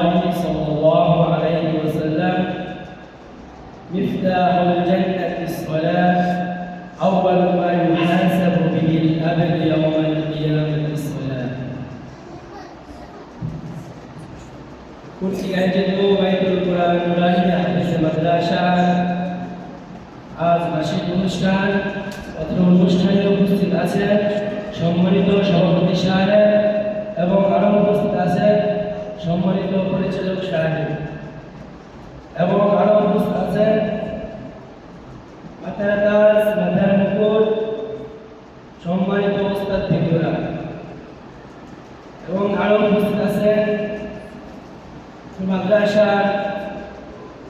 الله صلى الله عليه وسلم مفتاح الجنة الصلاة أول ما يحاسب به الأبد يوم القيامة الصلاة كنت أجد بيت القرآن الراهي حديث مدرسة আজ মাসিক অনুষ্ঠান অত্র অনুষ্ঠানে উপস্থিত আছেন সম্মানিত সভাপতি সাহেব এবং আরও উপস্থিত আছেন পরিচালক সাহেব এবং আছেন মাথার মাথার মুকুট সম্মানিত বৃন্দরা এবং আছেন মাদ্রাসার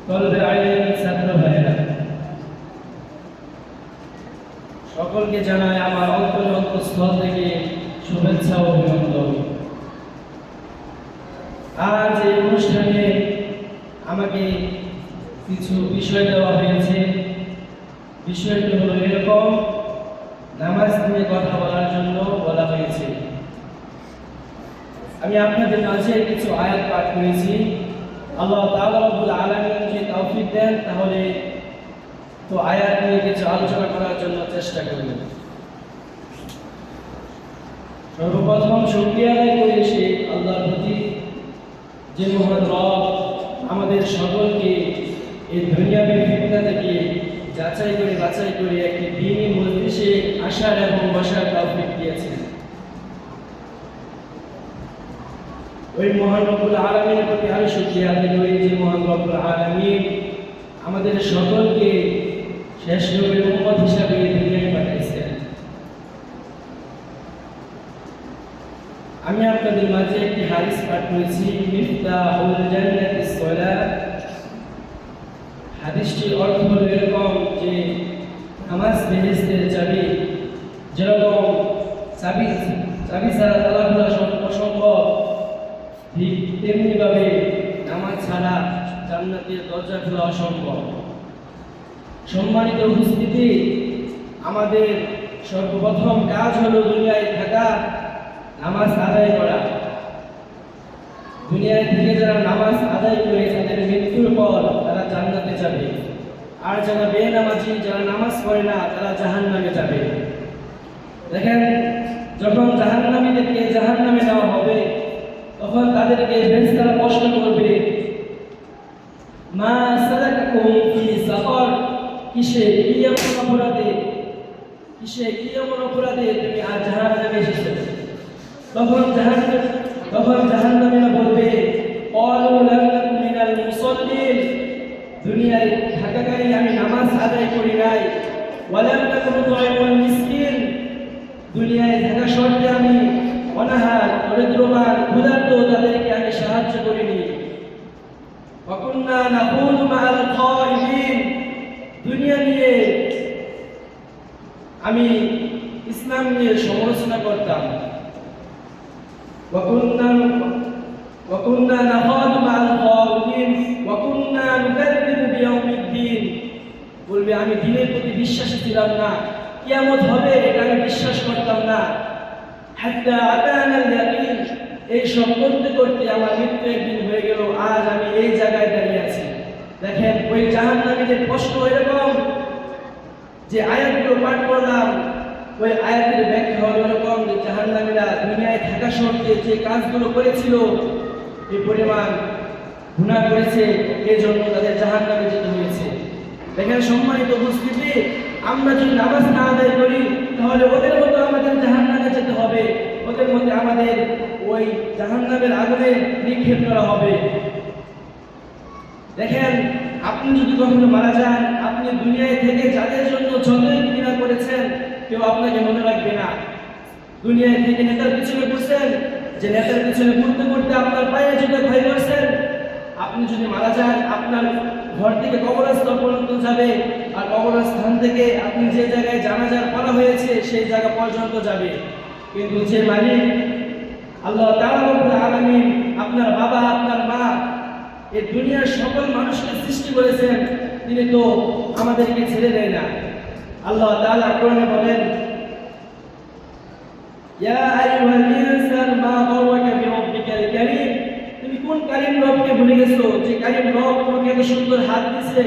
তলবে আইন ছাত্র ভাইয়েরা। সকলকে জানাই আমার অন্তর অন্তঃস্থল থেকে শুভেচ্ছা ও অভিনন্দন। আজ এই অনুষ্ঠানে আমাকে কিছু বিষয় দেওয়া হয়েছে। বিষয়টি হলো এরকম, নামাজ নিয়ে কথা বলার জন্য বলা হয়েছে। আমি আপনাদের মাঝে কিছু আয়াত পাঠ করেছি। আল্লাহ তাআলা রব্বুল আলামিন যদি দেন, তাহলে তো আয়াত নিয়ে কিছু আলোচনা করার জন্য চেষ্টা করবেন। সর্বপ্রথম শুক্রিয়া আদায় করে সে আল্লাহর প্রতি। যে মহান রব, আমাদের সকলকে এই দুনিয়াবী ফিতনা থেকে যাচাই করে বাছাই করে একটি দিনই মজলিসে আসার এবং বসার তৌফিক দিয়েছেন। ওই মহান রব্বুল আলমীর প্রতি আরও শুক্রিয়া আদায় করি যে মহান রব্বুল আলমীর আমাদের সকলকে শেষ নবীর উম্মত হিসাবে দুনিয়ায় পাঠাইছেন আমি আপনাদের মাঝে একটি হাদিস পাঠ করেছি, মিফতাহুল জান্নাতিস সালাত হাদিসটির অর্থ হলো এরকম যে নামাজ বেহেস্তের চাবি, যেরকম চাবি চাবি ছাড়া তালা অসম্ভব। ঠিক তেমনিভাবে নামাজ ছাড়া জান্নাতের দরজা খোলা অসম্ভব। সম্মানিত উপস্থিতি, আমাদের সর্বপ্রথম কাজ হলো দুনিয়ায় থাকা। নামাজ আদায় করা। দুনিয়ায় থেকে যারা নামাজ আদায় করে তাদের মৃত্যুর পর তারা জান্নাতে যাবে। আর যারা বেনামাজি, যারা নামাজ পড়ে না, তারা জাহান নামে যাবে। দেখেন, যখন জাহান নামীদেরকে জাহান নামে নেওয়া হবে, তখন তাদেরকে বেশ তারা প্রশ্ন করবে, মা সালাকাকুম ফি সাকর কিসে কি এমন অপরাধে? কিসে কি এমন অপরাধে তুমি আজ জাহান নামে এসেছ? তখন জাহান তখন জাহান নামীরা বলবে ক্বালু লাম নাকু মিনাল মুসাল্লিন দুনিয়ায় থাকাকালীন আমি নামাজ আদায় করি নাই ওয়ালাম নাকু নুতঈমুল মিসকিন দুনিয়ায় থাকা সত্ত্বে আমি অনাহার দরিদ্রবান ক্ষুধার্ত তাদেরকে আমি সাহায্য করিনি وكنا نقول مع القائمين দুনিয়া নিয়ে আমি ইসলাম নিয়ে সমালোচনা করতাম وكنا وكنا نخاض مع الخائضين وكنا نكذب بيوم الدين বলবে আমি দিনের প্রতি বিশ্বাসী ছিলাম না কিয়ামত হবে এটা আমি বিশ্বাস করতাম না হাত্তা আতানা ইয়াকিন এই সব করতে করতে আমার মৃত্যু একদিন হয়ে গেল আজ আমি এই জায়গায় দাঁড়িয়ে আছি দেখেন ওই জাহান্নামীদের প্রশ্ন এরকম যে আয়াতগুলো পাঠ করলাম ওই আয়াতের ব্যাখ্যা হলো এরকম যে জাহান্নামীরা দুনিয়ায় থাকা সত্ত্বে যে কাজগুলো করেছিল এই পরিমাণ গুণা করেছে এই জন্য তাদের জাহান্নামে যেতে হয়েছে। দেখেন সম্মানিত উপস্থিতি, আমরা যদি নামাজ না আদায় করি, তাহলে ওদের মতো আমাদের জাহান্নামে যেতে হবে। ওদের মধ্যে আমাদের ওই জাহান্নামের আগুনে নিক্ষেপ করা হবে। দেখেন, আপনি যদি কখনো মারা যান, আপনি দুনিয়ায় থেকে যাদের জন্য কেউ আপনাকে মনে রাখবে না। দুনিয়ায় থেকে নেতার পিছনে ঘুরছেন যে নেতার পিছনে ঘুরতে ঘুরতে আপনার পায়ে জুতো ক্ষয় করছেন, আপনি যদি মারা যান, আপনার ঘর থেকে কবরস্থল পর্যন্ত যাবে, আর কবরস্থান থেকে আপনি যে জায়গায় জানাজার করা হয়েছে, সেই জায়গা পর্যন্ত যাবে। কিন্তু যে মালিক আল্লাহ রব্বুল আলামিন আপনার বাবা, আপনার মা এই দুনিয়ার সকল মানুষকে সৃষ্টি করেছেন, তিনি তো আমাদেরকে ছেড়ে দেয় না। আল্লাহ তাআলা কোরআনে বলেন, ইয়া আইয়ুহাল ইনসান মা গাওয়াকা বিরাব্বিকাল কারীম। তুমি কোন কারীম রবকে ভুলে গেছো? যে কারীম রব তোমাকে এত সুন্দর হাত দিয়েছে,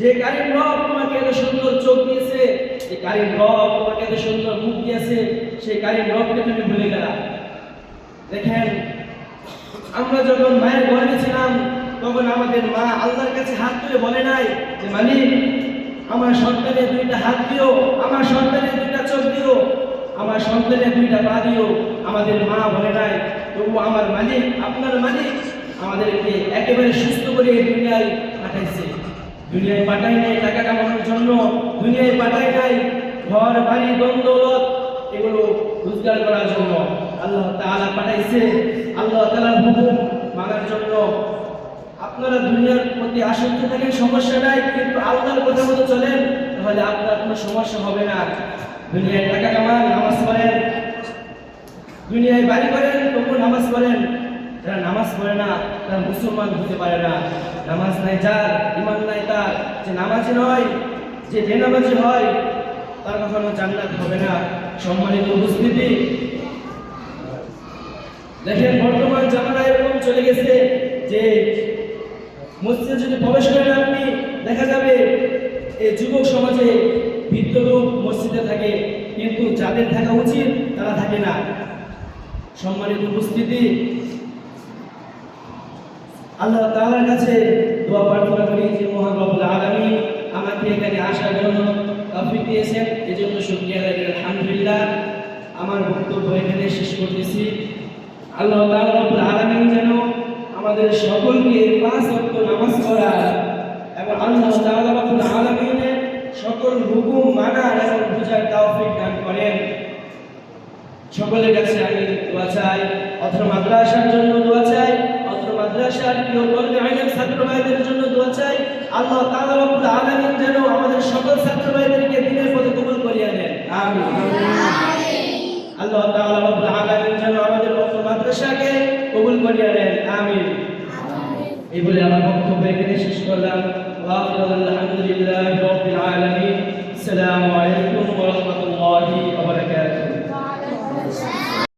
যে কারীম রব তোমাকে এত সুন্দর চোখ দিয়েছে, যে কারীম রব তোমাকে এত সুন্দর মুখ দিয়েছে সেই কারীম রবকে তুমি ভুলে গেলা। দেখেন, আমরা যখন মায়ের গর্ভে ছিলাম, তখন আমাদের মা আল্লাহর কাছে হাত তুলে বলে নাই যে, মালিক আমার সন্তানের দুইটা হাত দিও, আমার সন্তানের দুইটা চোখ দিও, আমার সন্তানের দুইটা পা দিও, আমাদের মা বলে নাই, তবু আমার মালিক, আপনার মালিক আমাদেরকে একেবারে সুস্থ করে এই দুনিয়ায় পাঠাইছে। দুনিয়ায় পাঠাই নাই টাকা কামানোর জন্য, দুনিয়ায় পাঠাই নাই, ঘর, বাড়ি দ্বন্দ্বলত এগুলো রোজগার করার জন্য। আল্লাহ তাআলা পাঠাইছে, আল্লাহ তাআলার হুকুম মানার জন্য আপনারা দুনিয়ার প্রতি আসক্ত থাকেন, সমস্যা নাই, কিন্তু আল্লাহর কথা মতো চলেন, তাহলে আপনার কোনো সমস্যা হবে না। দুনিয়ায় টাকা কামান, নামাজ পড়েন। দুনিয়ায় বাড়ি করেন, তবু নামাজ পড়েন। যারা নামাজ পড়ে না, তারা মুসলমান হতে পারে না। নামাজ নাই যার ইমান নাই তার। যে নামাজি নয়, যে বেনামাজি হয়, তার কখনো জান্নাত হবে না। সম্মানিত উপস্থিতি। দেখেন, বর্তমান জামানা এরকম চলে গেছে যে মসজিদে যদি প্রবেশ করেন আপনি, দেখা যাবে এই যুবক সমাজে বৃদ্ধ লোক মসজিদে থাকে, কিন্তু যাদের থাকা উচিত তারা থাকে না। সম্মানিত উপস্থিতি, আল্লাহ তাআলার কাছে দোয়া প্রার্থনা করি যে মহান রব্বুল আলামিন আমাকে এখানে আসার জন্য তৌফিক দিয়েছেন। এজন্য শুকরিয়া আদায় আলহামদুলিল্লাহ, আমার বক্তব্য এখানে শেষ করতেছি। আল্লাহ তাআলা রব্বুল আলামিন যেন আমাদের সকলকে পাঁচ ওয়াক্ত নামাজ পড়া এবং আল্লাহ তাআলা আলামিনের সকল হুকুম মানার এবং বুঝার তৌফিক দান করেন। সকলের কাছে আমি দোয়া চাই অত্র মাদ্রাসার জন্য দোয়া চাই অত্র মাদ্রাসার প্রিয় কর্মী আইনের ছাত্র ভাইদের জন্য দোয়া চাই। আল্লাহ তাআলা রব্বুল আলামিন যেন আমাদের সকল ছাত্র ভাইদেরকে দিনের পথে কবুল করিয়া নেন। আমিন। আল্লাহ তাআলা রব্বুল আলামিন এই বলে আমার বক্তব্য এখানে শেষ করলাম আলহামদুলিল্লাহ রবিল আলমী আসসালামু আলাইকুম রহমতুল্লাহি